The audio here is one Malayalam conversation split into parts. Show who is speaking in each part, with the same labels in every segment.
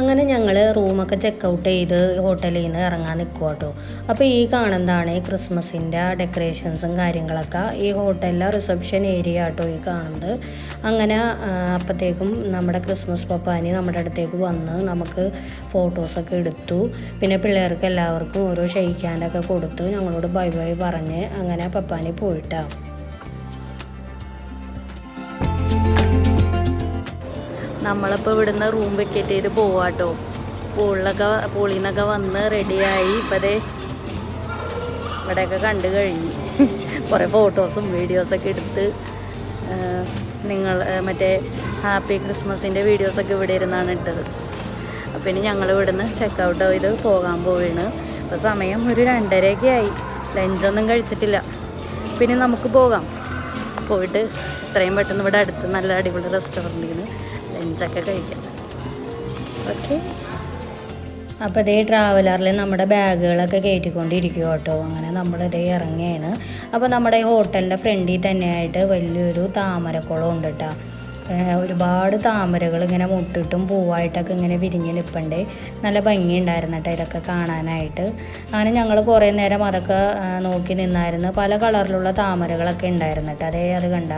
Speaker 1: അങ്ങനെ ഞങ്ങൾ റൂമൊക്കെ ചെക്ക് ഔട്ട് ചെയ്ത് ഹോട്ടലിൽ നിന്ന് ഇറങ്ങാൻ നിൽക്കുക കേട്ടോ അപ്പോൾ ഈ കാണുന്നതാണ് ഈ ക്രിസ്മസിന്റെ ഡെക്കറേഷൻസും കാര്യങ്ങളൊക്കെ. ഈ ഹോട്ടലിലെ റിസപ്ഷൻ ഏരിയ കേട്ടോ ഈ കാണുന്നത്. അങ്ങനെ അപ്പോഴത്തേക്കും നമ്മുടെ ക്രിസ്മസ് പപ്പാനി നമ്മുടെ അടുത്തേക്ക് വന്ന് നമുക്ക് ഫോട്ടോസൊക്കെ എടുത്തു. പിന്നെ പിള്ളേർക്ക് എല്ലാവർക്കും ഓരോ ഷെയ്ക്കാനൊക്കെ കൊടുത്തു ഞങ്ങളോട് ബൈ ബൈ പറഞ്ഞ് അങ്ങനെ പപ്പാനി പോയിട്ടാണ് നമ്മളിപ്പോൾ ഇവിടുന്ന് റൂം വെക്കേറ്റ് ചെയ്ത് പോവാട്ടോ. പൂളിലൊക്കെ പൂളിൽ വന്ന് റെഡിയായി ഇപ്പതേ ഇവിടെയൊക്കെ കണ്ടു കഴിഞ്ഞു. കുറേ ഫോട്ടോസും വീഡിയോസൊക്കെ എടുത്ത് നിങ്ങൾ മറ്റേ ഹാപ്പി ക്രിസ്മസിന്റെ വീഡിയോസൊക്കെ ഇവിടെ ഇരുന്നാണ് ഇട്ടത്. അപ്പം ഇനി ഞങ്ങൾ ഇവിടുന്ന് ചെക്ക് ഔട്ട് ചെയ്ത് പോകാൻ പോവുകയാണ് അപ്പോൾ സമയം ഒരു രണ്ടരയൊക്കെ ആയി. ലഞ്ചൊന്നും കഴിച്ചിട്ടില്ല. പിന്നെ നമുക്ക് പോകാം. പോയിട്ട് എത്രയും പെട്ടെന്ന് ഇവിടെ അടുത്ത് നല്ല അടിപൊളി റെസ്റ്റോറന്റിൽ നിന്ന് ലഞ്ചൊക്കെ കഴിക്കാം. ഓക്കെ. അപ്പോൾ ഇതേ ട്രാവലറിൽ നമ്മുടെ ബാഗുകളൊക്കെ കയറ്റിക്കൊണ്ടിരിക്കും കേട്ടോ അങ്ങനെ നമ്മൾ ഇതേ ഇറങ്ങിയാണ്. അപ്പോൾ നമ്മുടെ ഹോട്ടലിന്റെ ഫ്രണ്ടിൽ തന്നെയായിട്ട് വലിയൊരു താമരക്കുളം ഉണ്ട് കേട്ടോ ഒരുപാട് താമരകൾ ഇങ്ങനെ മുട്ടിട്ടും പൂവായിട്ടൊക്കെ ഇങ്ങനെ വിരിഞ്ഞ് നിൽപ്പുണ്ട് നല്ല ഭംഗിയുണ്ടായിരുന്നു കേട്ടോ ഇതൊക്കെ കാണാനായിട്ട്. അങ്ങനെ ഞങ്ങൾ കുറേ നേരം അതൊക്കെ നോക്കി നിന്നായിരുന്നു. പല കളറിലുള്ള താമരകളൊക്കെ ഉണ്ടായിരുന്നു കേട്ടോ അതേ അത് കണ്ട.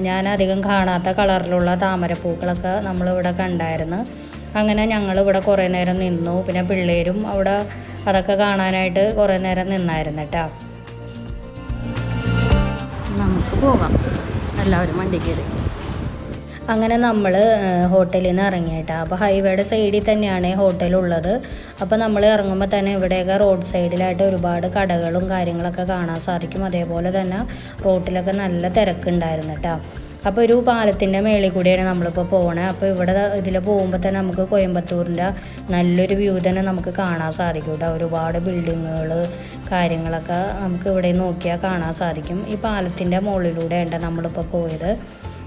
Speaker 1: ഞാൻ അധികം കാണാത്ത കളറിലുള്ള താമരപ്പൂക്കളൊക്കെ നമ്മളിവിടെ കണ്ടായിരുന്നു. അങ്ങനെ ഞങ്ങൾ ഇവിടെ കുറേ നേരം നിന്നു. പിന്നെ പിള്ളേരും അവിടെ അതൊക്കെ കാണാനായിട്ട് കുറേ നേരം നിന്നായിരുന്നു കേട്ടോ. നമുക്ക് പോകാം എല്ലാവരും വണ്ടി കയറി. അങ്ങനെ നമ്മൾ ഹോട്ടലിൽ നിന്ന് ഇറങ്ങിയിട്ടാ. അപ്പോൾ ഹൈവേയുടെ സൈഡിൽ തന്നെയാണ് ഹോട്ടൽ ഉള്ളത്. അപ്പോൾ നമ്മൾ ഇറങ്ങുമ്പോൾ തന്നെ ഇവിടെയൊക്കെ റോഡ് സൈഡിലായിട്ട് ഒരുപാട് കടകളും കാര്യങ്ങളൊക്കെ കാണാൻ സാധിക്കും. അതേപോലെ തന്നെ റോട്ടിലൊക്കെ നല്ല തിരക്കുണ്ടായിരുന്നു കേട്ടോ അപ്പോൾ ഒരു പാലത്തിന്റെ മേളിൽ കൂടിയാണ് നമ്മളിപ്പോൾ പോകുന്നത് അപ്പോൾ ഇവിടെ ഇതിൽ പോകുമ്പോൾ തന്നെ നമുക്ക് കോയമ്പത്തൂരിന്റെ നല്ലൊരു വ്യൂ തന്നെ നമുക്ക് കാണാൻ സാധിക്കും കേട്ടോ ഒരുപാട് ബിൽഡിങ്ങുകൾ കാര്യങ്ങളൊക്കെ നമുക്ക് ഇവിടെ നോക്കിയാൽ കാണാൻ സാധിക്കും. ഈ പാലത്തിന്റെ മുകളിലൂടെയാണ് നമ്മളിപ്പോൾ പോയത്.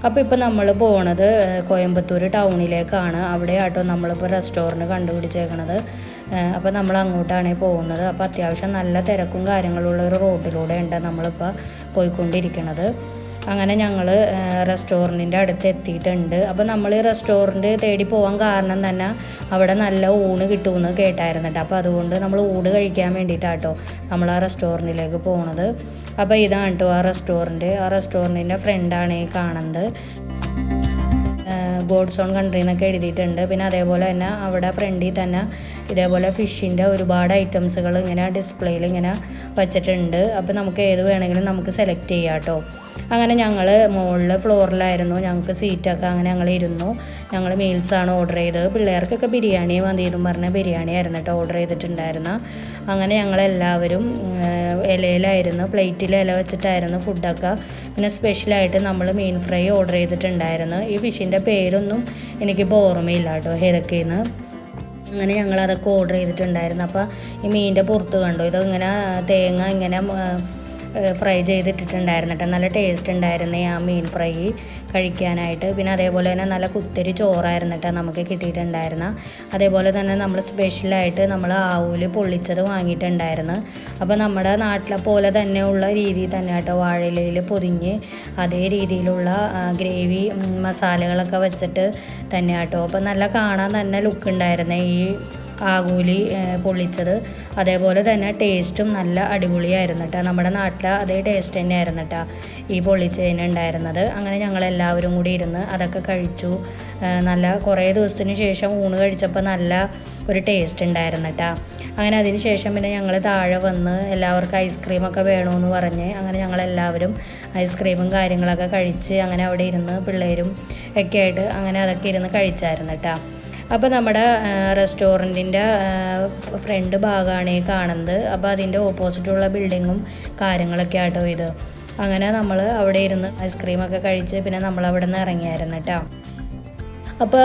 Speaker 1: അപ്പോൾ ഇപ്പോൾ നമ്മൾ പോണത് കോയമ്പത്തൂർ ടൗണിലേക്കാണ്. അവിടെ ആട്ടോ നമ്മളിപ്പോൾ റെസ്റ്റോറന്റ് കണ്ടുപിടിച്ചേക്കണത്. അപ്പോൾ നമ്മൾ അങ്ങോട്ടാണ് പോകുന്നത്. അപ്പോൾ അത്യാവശ്യം നല്ല തിരക്കും കാര്യങ്ങളുള്ള ഒരു റോഡിലൂടെ ഉണ്ട് നമ്മളിപ്പോൾ പോയിക്കൊണ്ടിരിക്കുന്നത് അങ്ങനെ ഞങ്ങൾ റെസ്റ്റോറന്റിന്റെ അടുത്ത് എത്തിയിട്ടുണ്ട്. അപ്പോൾ നമ്മൾ ഈ റെസ്റ്റോറന്റ് തേടി പോകാൻ കാരണം തന്നെ അവിടെ നല്ല ഊണ് കിട്ടുമെന്ന് കേട്ടായിരുന്നു കേട്ടോ. അപ്പോൾ അതുകൊണ്ട് നമ്മൾ ഊണ് കഴിക്കാൻ വേണ്ടിയിട്ടാട്ടോ നമ്മൾ ആ റെസ്റ്റോറന്റിലേക്ക് പോണത്. അപ്പോൾ ഇതാണ് കേട്ടോ ആ റെസ്റ്റോറന്റ് ആ റെസ്റ്റോറന്റിന്റെ ഫ്രണ്ടാണ് ഈ കാണുന്നത്. ഗോഡ്സ് ഓൺ കൺട്രി എന്നൊക്കെ എഴുതിയിട്ടുണ്ട്. പിന്നെ അതേപോലെ തന്നെ അവിടെ ഫ്രണ്ടിൽ തന്നെ ഇതേപോലെ ഫിഷിന്റെ ഒരുപാട് ഐറ്റംസുകൾ ഇങ്ങനെ ഡിസ്പ്ലേയിൽ ഇങ്ങനെ വച്ചിട്ടുണ്ട്. അപ്പോൾ നമുക്ക് ഏത് വേണമെങ്കിലും നമുക്ക് സെലക്ട് ചെയ്യാം കേട്ടോ. അങ്ങനെ ഞങ്ങൾ മുകളിൽ ഫ്ലോറിലായിരുന്നു. ഞങ്ങൾക്ക് സീറ്റൊക്കെ അങ്ങനെ ഞങ്ങൾ ഇരുന്നു. ഞങ്ങൾ മീൽസാണ് ഓർഡർ ചെയ്തത്. പിള്ളേർക്കൊക്കെ ബിരിയാണി മതിയെന്നും പറഞ്ഞ ബിരിയാണി ആയിരുന്നു കേട്ടോ ഓർഡർ ചെയ്തിട്ടുണ്ടായിരുന്ന. അങ്ങനെ ഞങ്ങളെല്ലാവരും ഇലയിലായിരുന്നു പ്ലേറ്റിൽ ഇല വെച്ചിട്ടായിരുന്നു ഫുഡൊക്കെ. പിന്നെ സ്പെഷ്യലായിട്ട് നമ്മൾ മീൻ ഫ്രൈ ഓർഡർ ചെയ്തിട്ടുണ്ടായിരുന്നു. ഈ ഫിഷിന്റെ പേരൊന്നും എനിക്കിപ്പോൾ ഓർമ്മയില്ല കേട്ടോ ഏതൊക്കെയെന്ന്. അങ്ങനെ ഞങ്ങൾ അതൊക്കെ ഓർഡർ ചെയ്തിട്ടുണ്ടായിരുന്നു. അപ്പോൾ ഈ മീനിന്റെ പുറത്ത് കണ്ടു. ഇതിങ്ങനെ തേങ്ങ ഇങ്ങനെ ഫ്രൈ ചെയ്തിട്ടിട്ടുണ്ടായിരുന്നു കേട്ടോ നല്ല ടേസ്റ്റ് ഉണ്ടായിരുന്നു ആ മീൻ ഫ്രൈ കഴിക്കാനായിട്ട്. പിന്നെ അതേപോലെ തന്നെ നല്ല കുത്തരി ചോറായിരുന്നു കേട്ടോ നമുക്ക് കിട്ടിയിട്ടുണ്ടായിരുന്ന. അതേപോലെ തന്നെ നമ്മൾ സ്പെഷ്യലായിട്ട് നമ്മൾ ആവൂൽ പൊള്ളിച്ചത് വാങ്ങിയിട്ടുണ്ടായിരുന്നു. അപ്പോൾ നമ്മുടെ നാട്ടിലെ പോലെ തന്നെയുള്ള രീതിയിൽ തന്നെ കേട്ടോ വാഴയിലയിൽ പൊതിഞ്ഞ് അതേ രീതിയിലുള്ള ഗ്രേവി മസാലകളൊക്കെ വെച്ചിട്ട് തന്നെ കേട്ടോ അപ്പോൾ നല്ല കാണാൻ തന്നെ ലുക്ക് ഉണ്ടായിരുന്നേ ഈ ആകൂലി പൊള്ളിച്ചത്. അതേപോലെ തന്നെ ടേസ്റ്റും നല്ല അടിപൊളിയായിരുന്നു കേട്ടോ നമ്മുടെ നാട്ടിലെ അതേ ടേസ്റ്റ് തന്നെയായിരുന്നു കേട്ടോ ഈ പൊള്ളിച്ചതിന് ഉണ്ടായിരുന്നത്. അങ്ങനെ ഞങ്ങളെല്ലാവരും കൂടി ഇരുന്ന് അതൊക്കെ കഴിച്ചു. നല്ല കുറേ ദിവസത്തിന് ശേഷം ഊണ് കഴിച്ചപ്പോൾ നല്ല ഒരു ടേസ്റ്റ് ഉണ്ടായിരുന്നു കേട്ടോ അങ്ങനെ അതിന് ശേഷം പിന്നെ ഞങ്ങൾ താഴെ വന്ന് എല്ലാവർക്കും ഐസ്ക്രീമൊക്കെ വേണമെന്ന് പറഞ്ഞ് അങ്ങനെ ഞങ്ങളെല്ലാവരും ഐസ്ക്രീമും കാര്യങ്ങളൊക്കെ കഴിച്ച് അങ്ങനെ അവിടെ ഇരുന്ന് പിള്ളേരും ഒക്കെ ആയിട്ട് അങ്ങനെ അതൊക്കെ ഇരുന്ന് കഴിച്ചായിരുന്നു കേട്ടോ അപ്പോൾ നമ്മുടെ റെസ്റ്റോറന്റിന്റെ ഫ്രണ്ട് ഭാഗമാണ് ഈ കാണുന്നത്. അപ്പോൾ അതിന്റെ ഓപ്പോസിറ്റുള്ള ബിൽഡിങ്ങും കാര്യങ്ങളൊക്കെ ആട്ടോ ഇത്. അങ്ങനെ നമ്മൾ അവിടെ ഇരുന്ന് ഐസ്ക്രീമൊക്കെ കഴിച്ച് പിന്നെ നമ്മൾ അവിടെ നിന്ന് ഇറങ്ങിയായിരുന്നു കേട്ടോ. അപ്പോൾ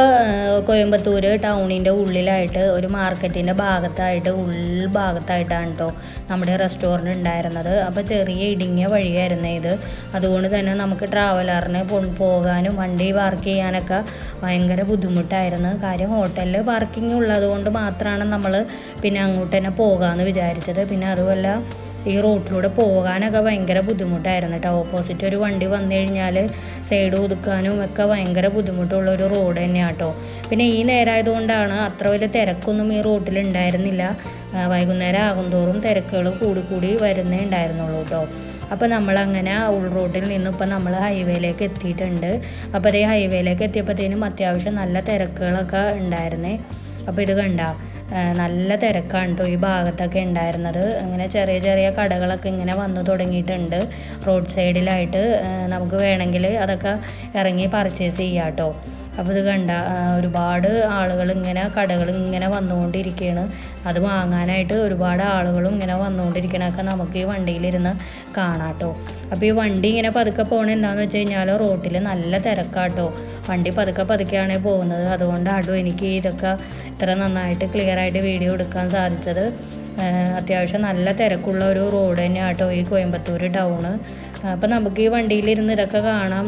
Speaker 1: കോയമ്പത്തൂർ ടൗണിന്റെ ഉള്ളിലായിട്ട് ഒരു മാർക്കറ്റിന്റെ ഭാഗത്തായിട്ട് ഉൾഭാഗത്തായിട്ടാണ് കേട്ടോ നമ്മുടെ റെസ്റ്റോറന്റ് ഉണ്ടായിരുന്നത്. അപ്പോൾ ചെറിയ ഇടുങ്ങിയ വഴിയായിരുന്നു ഇത്. അതുകൊണ്ട് തന്നെ നമുക്ക് ട്രാവലറിന് പോകാനും വണ്ടി പാർക്ക് ചെയ്യാനൊക്കെ ഭയങ്കര ബുദ്ധിമുട്ടായിരുന്നു. കാര്യം ഹോട്ടലിൽ പാർക്കിംഗ് ഉള്ളതുകൊണ്ട് മാത്രമാണ് നമ്മൾ പിന്നെ അങ്ങോട്ട് തന്നെ പോകാമെന്ന് വിചാരിച്ചത്. പിന്നെ അതുമല്ല ഈ റോട്ടിലൂടെ പോകാനൊക്കെ ഭയങ്കര ബുദ്ധിമുട്ടായിരുന്നു കേട്ടോ ഓപ്പോസിറ്റ് ഒരു വണ്ടി വന്നു കഴിഞ്ഞാൽ സൈഡ് ഒതുക്കാനും ഒക്കെ ഭയങ്കര ബുദ്ധിമുട്ടുള്ള ഒരു റോഡ് തന്നെയാണ് കേട്ടോ പിന്നെ ഈ നേരമായതുകൊണ്ടാണ് അത്ര വലിയ തിരക്കൊന്നും ഈ റോട്ടിൽ ഉണ്ടായിരുന്നില്ല. വൈകുന്നേരം ആകുന്തോറും തിരക്കുകൾ കൂടി കൂടി വരുന്നേ ഉണ്ടായിരുന്നുള്ളൂ കേട്ടോ അപ്പോൾ നമ്മളങ്ങനെ ഉൾ റോഡിൽ നിന്നും ഇപ്പം നമ്മൾ ഹൈവേയിലേക്ക് എത്തിയിട്ടുണ്ട്. അപ്പോൾ അതേ ഹൈവേയിലേക്ക് എത്തിയപ്പോഴത്തേനും അത്യാവശ്യം നല്ല തിരക്കുകളൊക്കെ ഉണ്ടായിരുന്നേ. അപ്പോൾ ഇത് കണ്ട. നല്ല തിരക്കാണ് കേട്ടോ ഈ ഭാഗത്തൊക്കെ ഉണ്ടായിരുന്നത്. അങ്ങനെ ചെറിയ ചെറിയ കടകളൊക്കെ ഇങ്ങനെ വന്നു തുടങ്ങിയിട്ടുണ്ട്. റോഡ് സൈഡിലായിട്ട് നമുക്ക് വേണമെങ്കിൽ അതൊക്കെ ഇറങ്ങി പർച്ചേസ് ചെയ്യാം കേട്ടോ അപ്പോൾ ഇത് കണ്ട ഒരുപാട് ആളുകൾ ഇങ്ങനെ കടകൾ ഇങ്ങനെ വന്നുകൊണ്ടിരിക്കുകയാണ് അത് വാങ്ങാനായിട്ട് ഒരുപാട് ആളുകളും ഇങ്ങനെ വന്നുകൊണ്ടിരിക്കണമൊക്കെ നമുക്ക് ഈ വണ്ടിയിലിരുന്ന് കാണാട്ടോ. അപ്പോൾ ഈ വണ്ടി ഇങ്ങനെ പതുക്കെ പോകണത് എന്താണെന്ന് വെച്ച് കഴിഞ്ഞാൽ റോട്ടിൽ നല്ല തിരക്കാട്ടോ. വണ്ടി പതുക്കെ പതുക്കെയാണ് പോകുന്നത്. അതുകൊണ്ട് അതുകൊണ്ടാട്ടോ എനിക്ക് ഇതൊക്കെ ഇത്ര നന്നായിട്ട് ക്ലിയർ ആയിട്ട് വീഡിയോ എടുക്കാൻ സാധിച്ചത്. അത്യാവശ്യം നല്ല തിരക്കുള്ള ഒരു റോഡ് തന്നെയാട്ടോ ഈ കോയമ്പത്തൂർ ടൗണ് അപ്പം നമുക്ക് ഈ വണ്ടിയിലിരുന്ന് ഇതൊക്കെ കാണാം.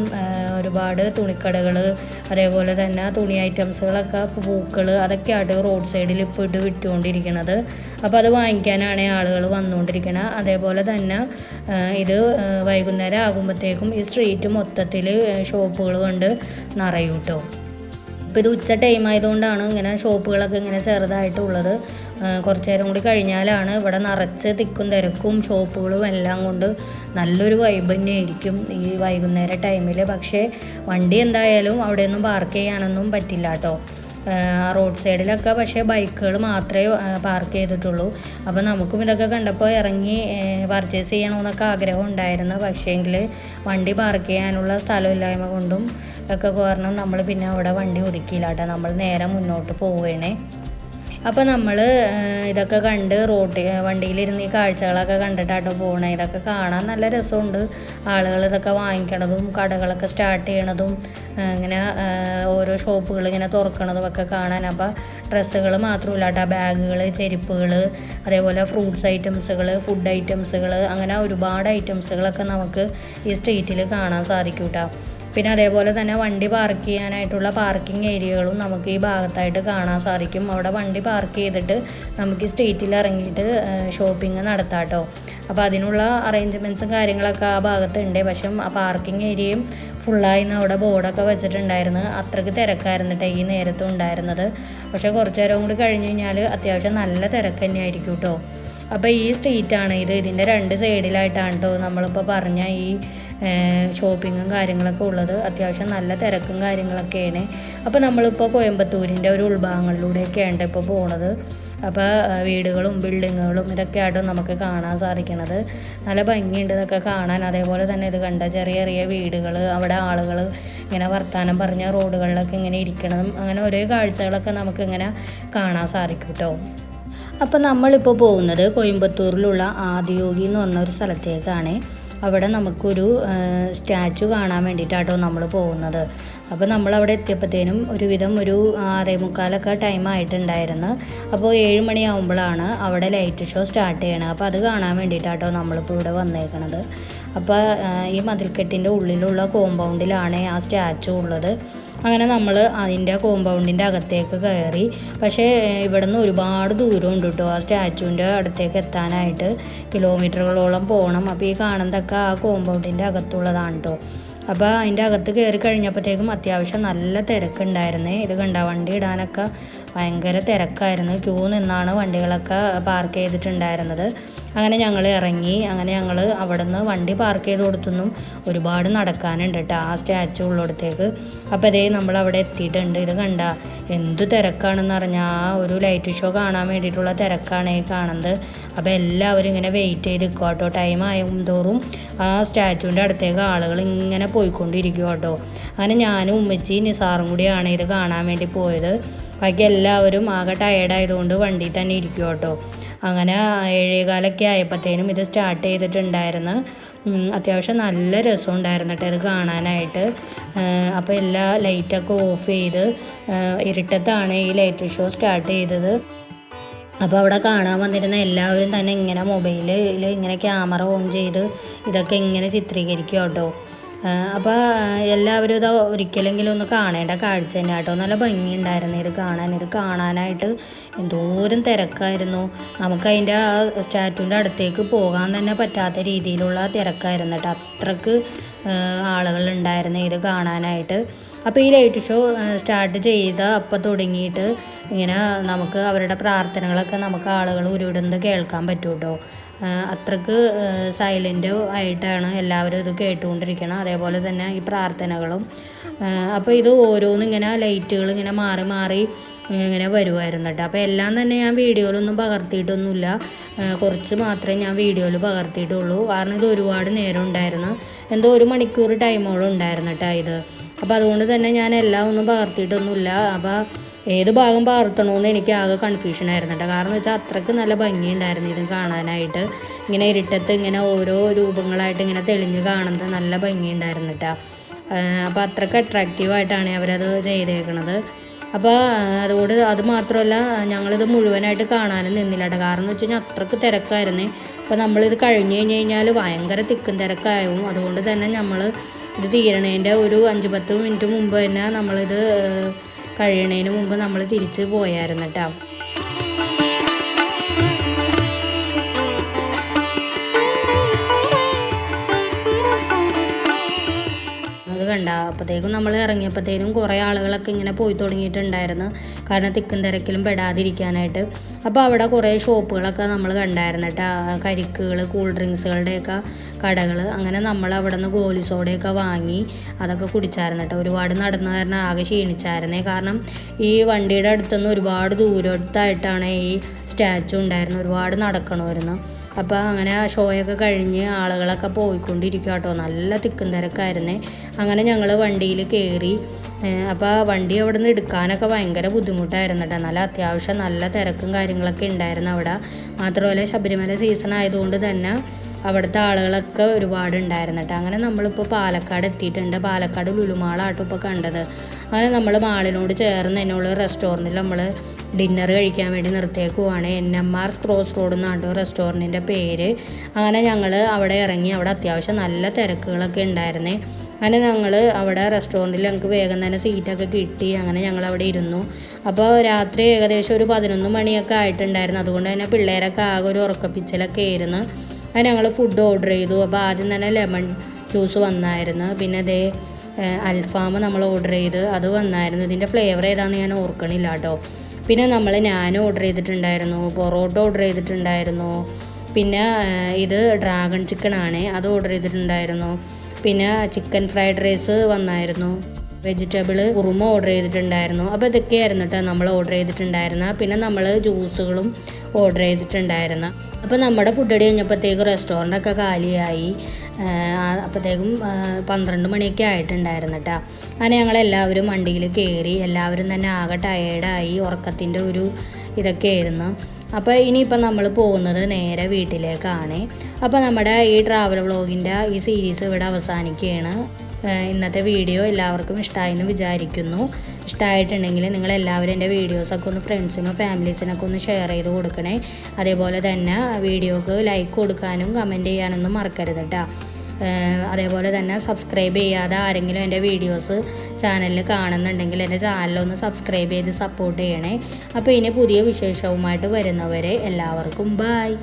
Speaker 1: ഒരുപാട് തുണിക്കടകൾ അതേപോലെ തന്നെ തുണി ഐറ്റംസുകളൊക്കെ പൂക്കൾ അതൊക്കെയായിട്ട് റോഡ് സൈഡിൽ ഇപ്പോൾ ഇട്ട് വിറ്റുകൊണ്ടിരിക്കുന്നത് അപ്പോൾ അത് വാങ്ങിക്കാനാണ് ആളുകൾ വന്നുകൊണ്ടിരിക്കുന്നത് അതേപോലെ തന്നെ ഇത് വൈകുന്നേരം ആകുമ്പോഴത്തേക്കും ഈ സ്ട്രീറ്റ് മൊത്തത്തിൽ ഷോപ്പുകൾ കൊണ്ട് നിറയൂട്ടോ അപ്പോൾ ഇത് ഉച്ച ടൈം ആയതുകൊണ്ടാണ് ഇങ്ങനെ ഷോപ്പുകളൊക്കെ ഇങ്ങനെ ചെറുതായിട്ടുള്ളത്. കുറച്ച് നേരം കൂടി കഴിഞ്ഞാലാണ് ഇവിടെ നിറച്ച് തിക്കും തിരക്കും ഷോപ്പുകളും എല്ലാം കൊണ്ട് നല്ലൊരു വൈബ് തന്നെയായിരിക്കും ഈ വൈകുന്നേര ടൈമിൽ പക്ഷേ വണ്ടി എന്തായാലും അവിടെ ഒന്നും പാർക്ക് ചെയ്യാനൊന്നും പറ്റില്ല കേട്ടോ. റോഡ് സൈഡിലൊക്കെ പക്ഷേ ബൈക്കുകൾ മാത്രമേ പാർക്ക് ചെയ്തിട്ടുള്ളൂ. അപ്പോൾ നമുക്കും ഇതൊക്കെ കണ്ടപ്പോൾ ഇറങ്ങി പർച്ചേസ് ചെയ്യണമെന്നൊക്കെ ആഗ്രഹം ഉണ്ടായിരുന്നു. പക്ഷേങ്കിൽ വണ്ടി പാർക്ക് ചെയ്യാനുള്ള സ്ഥലമില്ലായ്മ കൊണ്ടും ഒക്കെ കാരണം നമ്മൾ പിന്നെ അവിടെ വണ്ടി ഒതുക്കിയില്ല കേട്ടോ. നമ്മൾ നേരെ മുന്നോട്ട് പോവുകയാണേ അപ്പോൾ നമ്മൾ ഇതൊക്കെ കണ്ട് റോട്ടിൽ വണ്ടിയിലിരുന്ന് ഈ കാഴ്ചകളൊക്കെ കണ്ടിട്ടാട്ടോ പോകണേ ഇതൊക്കെ കാണാൻ നല്ല രസമുണ്ട്. ആളുകൾ ഇതൊക്കെ വാങ്ങിക്കണതും കടകളൊക്കെ സ്റ്റാർട്ട് ചെയ്യണതും ഇങ്ങനെ ഓരോ ഷോപ്പുകൾ ഇങ്ങനെ തുറക്കണതും ഒക്കെ കാണാൻ. അപ്പോൾ ഡ്രസ്സുകൾ മാത്രമല്ല കേട്ടോ. ബാഗുകൾ ചെരുപ്പുകൾ അതേപോലെ ഫ്രൂട്ട്സ് ഐറ്റംസുകൾ ഫുഡ് ഐറ്റംസുകൾ അങ്ങനെ ഒരുപാട് ഐറ്റംസുകളൊക്കെ നമുക്ക് ഈ സ്ട്രീറ്റിൽ കാണാൻ സാധിക്കും കേട്ടോ. പിന്നെ അതേപോലെ തന്നെ വണ്ടി പാർക്ക് ചെയ്യാനായിട്ടുള്ള പാർക്കിംഗ് ഏരിയകളും നമുക്ക് ഈ ഭാഗത്തായിട്ട് കാണാൻ സാധിക്കും. അവിടെ വണ്ടി പാർക്ക് ചെയ്തിട്ട് നമുക്ക് സ്ട്രീറ്റിൽ ഇറങ്ങിയിട്ട് ഷോപ്പിംഗ് നടത്താട്ടോ. അപ്പോൾ അതിനുള്ള അറേഞ്ച്മെന്റ്സും കാര്യങ്ങളൊക്കെ ആ ഭാഗത്തുണ്ട്. പക്ഷേ ആ പാർക്കിംഗ് ഏരിയയും ഫുള്ളായി അവിടെ ബോർഡൊക്കെ വെച്ചിട്ടുണ്ടായിരുന്നു. അത്രയ്ക്ക് തിരക്കായിരുന്നു കേട്ടോ ഈ നേരത്തും ഉണ്ടായിരുന്നത്. പക്ഷേ കുറച്ച് നേരം കൂടി കഴിഞ്ഞ് കഴിഞ്ഞാൽ അത്യാവശ്യം നല്ല തിരക്ക് തന്നെയായിരിക്കും കേട്ടോ അപ്പോൾ ഈ സ്ട്രീറ്റാണ് ഇത്. ഇതിന്റെ രണ്ട് സൈഡിലായിട്ടാണ് കേട്ടോ നമ്മളിപ്പോൾ പറഞ്ഞ ഈ ഷോപ്പിങ്ങും കാര്യങ്ങളൊക്കെ ഉള്ളത്. അത്യാവശ്യം നല്ല തിരക്കും കാര്യങ്ങളൊക്കെയാണ്. അപ്പോൾ നമ്മളിപ്പോൾ കോയമ്പത്തൂരിന്റെ ഒരു ഉൾഭാഗങ്ങളിലൂടെയൊക്കെയാണ് ഇപ്പോൾ പോണത്. അപ്പോൾ വീടുകളും ബിൽഡിങ്ങുകളും ഇതൊക്കെയാട്ടോ നമുക്ക് കാണാൻ സാധിക്കണത്. നല്ല ഭംഗിയുണ്ട് ഇതൊക്കെ കാണാൻ. അതേപോലെ തന്നെ ഇത് കണ്ട ചെറിയ ചെറിയ വീടുകൾ അവിടെ ആളുകൾ ഇങ്ങനെ വർത്തമാനം പറഞ്ഞ റോഡുകളിലൊക്കെ ഇങ്ങനെ ഇരിക്കണതും അങ്ങനെ ഓരോ കാഴ്ചകളൊക്കെ നമുക്ക് ഇങ്ങനെ കാണാൻ സാധിക്കും കേട്ടോ അപ്പോൾ നമ്മളിപ്പോൾ പോകുന്നത് കോയമ്പത്തൂരിലുള്ള ആദിയോഗി എന്ന് പറഞ്ഞ ഒരു സ്ഥലത്തേക്കാണ്. അവിടെ നമുക്കൊരു സ്റ്റാച്ചു കാണാൻ വേണ്ടിയിട്ടാട്ടോ നമ്മൾ പോകുന്നത്. അപ്പോൾ നമ്മൾ അവിടെ എത്തിയപ്പോഴത്തേനും ഒരുവിധം ഒരു ആറേ മുക്കാലൊക്കെ ടൈം ആയിട്ടുണ്ടായിരുന്നു. അപ്പോൾ ഏഴ് മണിയാകുമ്പോഴാണ് അവിടെ ലൈറ്റ് ഷോ സ്റ്റാർട്ട് ചെയ്യണത് അപ്പോൾ അത് കാണാൻ വേണ്ടിയിട്ടാട്ടോ നമ്മളിപ്പോൾ ഇവിടെ വന്നേക്കണത്. അപ്പോൾ ഈ മതിൽക്കെട്ടിന്റെ ഉള്ളിലുള്ള കോമ്പൗണ്ടിലാണ് ആ സ്റ്റാച്ചു ഉള്ളത്. അങ്ങനെ നമ്മൾ അതിന്റെ കോമ്പൗണ്ടിന്റെ അകത്തേക്ക് കയറി. പക്ഷേ ഇവിടെ നിന്ന് ഒരുപാട് ഉണ്ട് കേട്ടോ. ആ സ്റ്റാച്ചുവിന്റെ അടുത്തേക്ക് എത്താനായിട്ട് കിലോമീറ്ററുകളോളം പോകണം. അപ്പോൾ ഈ കാണുന്നതൊക്കെ ആ കോമ്പൗണ്ടിന്റെ അകത്തുള്ളതാണ് കേട്ടോ. അപ്പോൾ അതിന്റെ അകത്ത് കയറി കഴിഞ്ഞപ്പോഴത്തേക്കും അത്യാവശ്യം നല്ല തിരക്കുണ്ടായിരുന്നേ. ഇത് കണ്ട വണ്ടി ഇടാനൊക്കെ ഭയങ്കര തിരക്കായിരുന്നു. ക്യൂ നിന്നാണ് വണ്ടികളൊക്കെ പാർക്ക് ചെയ്തിട്ടുണ്ടായിരുന്നത്. അങ്ങനെ ഞങ്ങൾ ഇറങ്ങി. അങ്ങനെ ഞങ്ങൾ അവിടെ നിന്ന് വണ്ടി പാർക്ക് ചെയ്ത് കൊടുത്തൊന്നും. ഒരുപാട് നടക്കാനുണ്ട് കേട്ടോ ആ സ്റ്റാച്ചു ഉള്ളിടത്തേക്ക്. അപ്പോൾ ഇതേ നമ്മൾ അവിടെ എത്തിയിട്ടുണ്ട്. ഇത് കണ്ട എന്ത് തിരക്കാണെന്ന് പറഞ്ഞാൽ ആ ഒരു ലൈറ്റ് ഷോ കാണാൻ വേണ്ടിയിട്ടുള്ള തിരക്കാണ് ഈ കാണുന്നത്. അപ്പോൾ എല്ലാവരും ഇങ്ങനെ വെയിറ്റ് ചെയ്ത് നിൽക്കുക കേട്ടോ ടൈം ആയും തോറും ആ സ്റ്റാച്ചുവിന്റെ അടുത്തേക്ക് ആളുകൾ ഇങ്ങനെ പോയിക്കൊണ്ടിരിക്കുക കേട്ടോ അങ്ങനെ ഞാനും ഉമ്മച്ചി നിസാറും കൂടിയാണ് ഇത് കാണാൻ വേണ്ടി പോയത്. ബാക്കി എല്ലാവരും ആകെ ടയേർഡായതുകൊണ്ട് വണ്ടി തന്നെ ഇരിക്കും കേട്ടോ. അങ്ങനെ ഏഴേകാലൊക്കെ ആയപ്പോഴത്തേനും ഇത് സ്റ്റാർട്ട് ചെയ്തിട്ടുണ്ടായിരുന്നു. അത്യാവശ്യം നല്ല രസം ഉണ്ടായിരുന്നു കേട്ടോ ഇത് കാണാനായിട്ട്. അപ്പോൾ എല്ലാ ലൈറ്റൊക്കെ ഓഫ് ചെയ്ത് ഇരുട്ടത്താണ് ഈ ലൈറ്റ് ഷോ സ്റ്റാർട്ട് ചെയ്തത്. അപ്പോൾ അവിടെ കാണാൻ വന്നിരുന്ന എല്ലാവരും തന്നെ ഇങ്ങനെ മൊബൈലിൽ ഇങ്ങനെ ക്യാമറ ഓൺ ചെയ്ത് ഇതൊക്കെ ഇങ്ങനെ ചിത്രീകരിക്കും കേട്ടോ. അപ്പോൾ എല്ലാവരും ഇത് ഒരിക്കലെങ്കിലും ഒന്ന് കാണേണ്ട കാഴ്ച തന്നെ കേട്ടോ നല്ല ഭംഗിയുണ്ടായിരുന്നു ഇത് കാണാൻ. ഇത് കാണാനായിട്ട് എന്തോരം തിരക്കായിരുന്നു. നമുക്ക് അതിന്റെ ആ സ്റ്റാറ്റുവിന്റെ അടുത്തേക്ക് പോകാൻ തന്നെ പറ്റാത്ത രീതിയിലുള്ള തിരക്കായിരുന്നു കേട്ടോ. അത്രയ്ക്ക് ആളുകളുണ്ടായിരുന്നു ഇത് കാണാനായിട്ട്. അപ്പോൾ ഈ ലൈറ്റ് ഷോ സ്റ്റാർട്ട് ചെയ്ത അപ്പോൾ തുടങ്ങിയിട്ട് ഇങ്ങനെ നമുക്ക് അവരുടെ പ്രാർത്ഥനകളൊക്കെ നമുക്ക് ആളുകൾ ഉരുവിടുന്നത് കേൾക്കാൻ പറ്റും കേട്ടോ അത്രയ്ക്ക് സൈലന്റ് ആയിട്ടാണ് എല്ലാവരും ഇത് കേട്ടുകൊണ്ടിരിക്കണം. അതേപോലെ തന്നെ ഈ പ്രാർത്ഥനകളും. അപ്പോൾ ഇത് ഓരോന്നും ഇങ്ങനെ ലൈറ്റുകൾ ഇങ്ങനെ മാറി മാറി ഇങ്ങനെ വരുമായിരുന്നു കേട്ടോ. അപ്പോൾ എല്ലാം തന്നെ ഞാൻ വീഡിയോയിലൊന്നും പകർത്തിയിട്ടൊന്നുമില്ല. കുറച്ച് മാത്രമേ ഞാൻ വീഡിയോയിൽ പകർത്തിയിട്ടുള്ളൂ. കാരണം ഇത് ഒരുപാട് നേരം ഉണ്ടായിരുന്നു. എന്തോ ഒരു മണിക്കൂർ ടൈമോളം ഉണ്ടായിരുന്നു കേട്ടോ ഇത്. അപ്പോൾ അതുകൊണ്ട് തന്നെ ഞാൻ എല്ലാം ഒന്നും പകർത്തിയിട്ടൊന്നുമില്ല. അപ്പോൾ ഏത് ഭാഗം പകർത്തണമെന്ന് എനിക്ക് ആകെ കൺഫ്യൂഷൻ ആയിരുന്നു കേട്ടോ കാരണം വെച്ചാൽ അത്രയ്ക്ക് നല്ല ഭംഗിയുണ്ടായിരുന്നു ഇത് കാണാനായിട്ട്. ഇങ്ങനെ ഇരുട്ടത്ത് ഇങ്ങനെ ഓരോ രൂപങ്ങളായിട്ട് ഇങ്ങനെ തെളിഞ്ഞ് കാണുന്നത് നല്ല ഭംഗിയുണ്ടായിരുന്നു കേട്ടോ അപ്പോൾ അത്രയ്ക്ക് അട്രാക്റ്റീവായിട്ടാണ് അവരത് ചെയ്തേക്കണത്. അപ്പോൾ അതുകൊണ്ട് അത് മാത്രമല്ല ഞങ്ങളിത് മുഴുവനായിട്ട് കാണാനും നിന്നില്ല കേട്ടോ കാരണം എന്ന് വെച്ച് കഴിഞ്ഞാൽ അത്രയ്ക്ക് തിരക്കായിരുന്നു. അപ്പോൾ നമ്മളിത് കഴിഞ്ഞ് കഴിഞ്ഞ് കഴിഞ്ഞാൽ ഭയങ്കര തിക്കും തിരക്കായും അതുകൊണ്ട് തന്നെ നമ്മൾ ഇത് തീരണേന്റെ ഒരു അഞ്ച് പത്ത് മിനിറ്റ് മുമ്പ് തന്നെ നമ്മളിത് കഴിയണതിന് മുമ്പ് നമ്മൾ തിരിച്ച് പോയായിരുന്നു കേട്ടോ അപ്പോഴത്തേക്കും നമ്മൾ ഇറങ്ങിയപ്പോഴത്തേനും കുറേ ആളുകളൊക്കെ ഇങ്ങനെ പോയി തുടങ്ങിയിട്ടുണ്ടായിരുന്നു. കാരണം തിക്കും തിരക്കിലും പെടാതിരിക്കാനായിട്ട്. അപ്പോൾ അവിടെ കുറേ ഷോപ്പുകളൊക്കെ നമ്മൾ കണ്ടായിരുന്നു കേട്ടോ. കരിക്കുകൾ കൂൾ ഡ്രിങ്ക്സുകളുടെയൊക്കെ കടകൾ അങ്ങനെ നമ്മൾ അവിടെ നിന്ന് ഗോലി സോഡയൊക്കെ വാങ്ങി അതൊക്കെ കുടിച്ചായിരുന്നു കേട്ടോ. ഒരുപാട് നടന്നു കാരണം ആകെ ക്ഷീണിച്ചായിരുന്നേ. കാരണം ഈ വണ്ടിയുടെ അടുത്തുനിന്ന് ഒരുപാട് ദൂരത്തായിട്ടാണ് ഈ സ്റ്റാച്ചു ഉണ്ടായിരുന്നത്. ഒരുപാട് നടക്കണമായിരുന്നു. അപ്പോൾ അങ്ങനെ ഷോയൊക്കെ കഴിഞ്ഞ് ആളുകളൊക്കെ പോയിക്കൊണ്ടിരിക്കുക കേട്ടോ നല്ല തിക്കും തിരക്കായിരുന്നേ. അങ്ങനെ ഞങ്ങൾ വണ്ടിയിൽ കയറി അപ്പോൾ വണ്ടി അവിടെ നിന്ന് എടുക്കാനൊക്കെ ഭയങ്കര ബുദ്ധിമുട്ടായിരുന്നു കേട്ടോ നല്ല അത്യാവശ്യം നല്ല തിരക്കും കാര്യങ്ങളൊക്കെ ഉണ്ടായിരുന്നു അവിടെ. മാത്രമല്ല ശബരിമല സീസൺ ആയതുകൊണ്ട് തന്നെ അവിടുത്തെ ആളുകളൊക്കെ ഒരുപാട് ഉണ്ടായിരുന്നു കേട്ടോ അങ്ങനെ നമ്മളിപ്പോൾ പാലക്കാട് എത്തിയിട്ടുണ്ട്. പാലക്കാട് ലുലുമാളാട്ടോ ഇപ്പോൾ കണ്ടത്. അങ്ങനെ നമ്മൾ മാളിനോട് ചേർന്ന് എന്നുള്ള റെസ്റ്റോറന്റിൽ നമ്മൾ ഡിന്നർ കഴിക്കാൻ വേണ്ടി നിർത്തിയേക്കുവാണ് N M R cross road എന്നാണ് റെസ്റ്റോറന്റിന്റെ പേര്. അങ്ങനെ ഞങ്ങൾ അവിടെ ഇറങ്ങി. അവിടെ അത്യാവശ്യം നല്ല തിരക്കുകളൊക്കെ ഉണ്ടായിരുന്നേ. അങ്ങനെ ഞങ്ങൾ അവിടെ റെസ്റ്റോറന്റിൽ ഞങ്ങൾക്ക് വേഗം തന്നെ സീറ്റൊക്കെ കിട്ടി. അങ്ങനെ ഞങ്ങൾ അവിടെ ഇരുന്നു. അപ്പോൾ രാത്രി ഏകദേശം ഒരു പതിനൊന്ന് മണിയൊക്കെ ആയിട്ടുണ്ടായിരുന്നു. അതുകൊണ്ട് തന്നെ പിള്ളേരൊക്കെ ആകെ ഒരു ഉറക്കപ്പിച്ചലൊക്കെ ആയിരുന്നു. അങ്ങനെ ഞങ്ങൾ ഫുഡ് ഓർഡർ ചെയ്തു. അപ്പോൾ ആദ്യം തന്നെ ലെമൺ ജ്യൂസ് വന്നായിരുന്നു. പിന്നെ അതേ അൽഫാം നമ്മൾ ഓർഡർ ചെയ്ത് അത് വന്നായിരുന്നു. ഇതിന്റെ ഫ്ലേവർ ഏതാണെന്ന് ഞാൻ ഓർക്കണില്ല കേട്ടോ. പിന്നെ നമ്മൾ ഞാൻ ഓർഡർ ചെയ്തിട്ടുണ്ടായിരുന്നു. പൊറോട്ട ഓർഡർ ചെയ്തിട്ടുണ്ടായിരുന്നു. പിന്നെ ഇത് ഡ്രാഗൺ ചിക്കൻ ആണ്. അത് ഓർഡർ ചെയ്തിട്ടുണ്ടായിരുന്നു. പിന്നെ ചിക്കൻ ഫ്രൈഡ് റൈസ് വന്നായിരുന്നു. വെജിറ്റബിൾ കുറുമ ഓർഡർ ചെയ്തിട്ടുണ്ടായിരുന്നു. അപ്പോൾ ഇതൊക്കെയായിരുന്നു കേട്ടോ നമ്മൾ ഓർഡർ ചെയ്തിട്ടുണ്ടായിരുന്ന. പിന്നെ നമ്മൾ ജ്യൂസുകളും ഓർഡർ ചെയ്തിട്ടുണ്ടായിരുന്നു. അപ്പോൾ നമ്മുടെ ഫുഡ് അടി കഴിഞ്ഞപ്പോഴത്തേക്ക് റെസ്റ്റോറന്റൊക്കെ കാലിയായി. അപ്പോഴത്തേക്കും പന്ത്രണ്ട് മണിയൊക്കെ ആയിട്ടുണ്ടായിരുന്നു കേട്ടോ അങ്ങനെ ഞങ്ങളെല്ലാവരും വണ്ടിയിൽ കയറി എല്ലാവരും തന്നെ ആകെ ടയേർഡായി ഉറക്കത്തിന്റെ ഒരു ഇതൊക്കെ ആയിരുന്നു അപ്പോൾ ഇനിയിപ്പോൾ നമ്മൾ പോകുന്നത് നേരെ വീട്ടിലേക്കാണ്. അപ്പോൾ നമ്മുടെ ഈ ട്രാവൽ വ്ളോഗിന്റെ ഈ സീരീസ് ഇവിടെ അവസാനിക്കുകയാണ്. ഇന്നത്തെ വീഡിയോ എല്ലാവർക്കും ഇഷ്ടമായെന്ന് വിചാരിക്കുന്നു. ഇഷ്ടമായിട്ടുണ്ടെങ്കിൽ നിങ്ങൾ എല്ലാവരും എന്റെ വീഡിയോസൊക്കെ ഒന്ന് ഫ്രണ്ട്സിനും ഫാമിലീസിനൊക്കെ ഒന്ന് ഷെയർ ചെയ്ത് കൊടുക്കണേ. അതേപോലെ തന്നെ വീഡിയോക്ക് ലൈക്ക് കൊടുക്കാനും കമന്റ് ചെയ്യാനൊന്നും മറക്കരുത് കേട്ടോ അതേപോലെ തന്നെ സബ്സ്ക്രൈബ് ചെയ്യാതെ ആരെങ്കിലും എന്റെ വീഡിയോസ് ചാനലിൽ കാണുന്നുണ്ടെങ്കിൽ എന്റെ ചാനലൊന്ന് സബ്സ്ക്രൈബ് ചെയ്ത് സപ്പോർട്ട് ചെയ്യണേ. അപ്പോൾ ഇനി പുതിയ വിശേഷവുമായിട്ട് വരുന്നവരെ എല്ലാവർക്കും ബായ്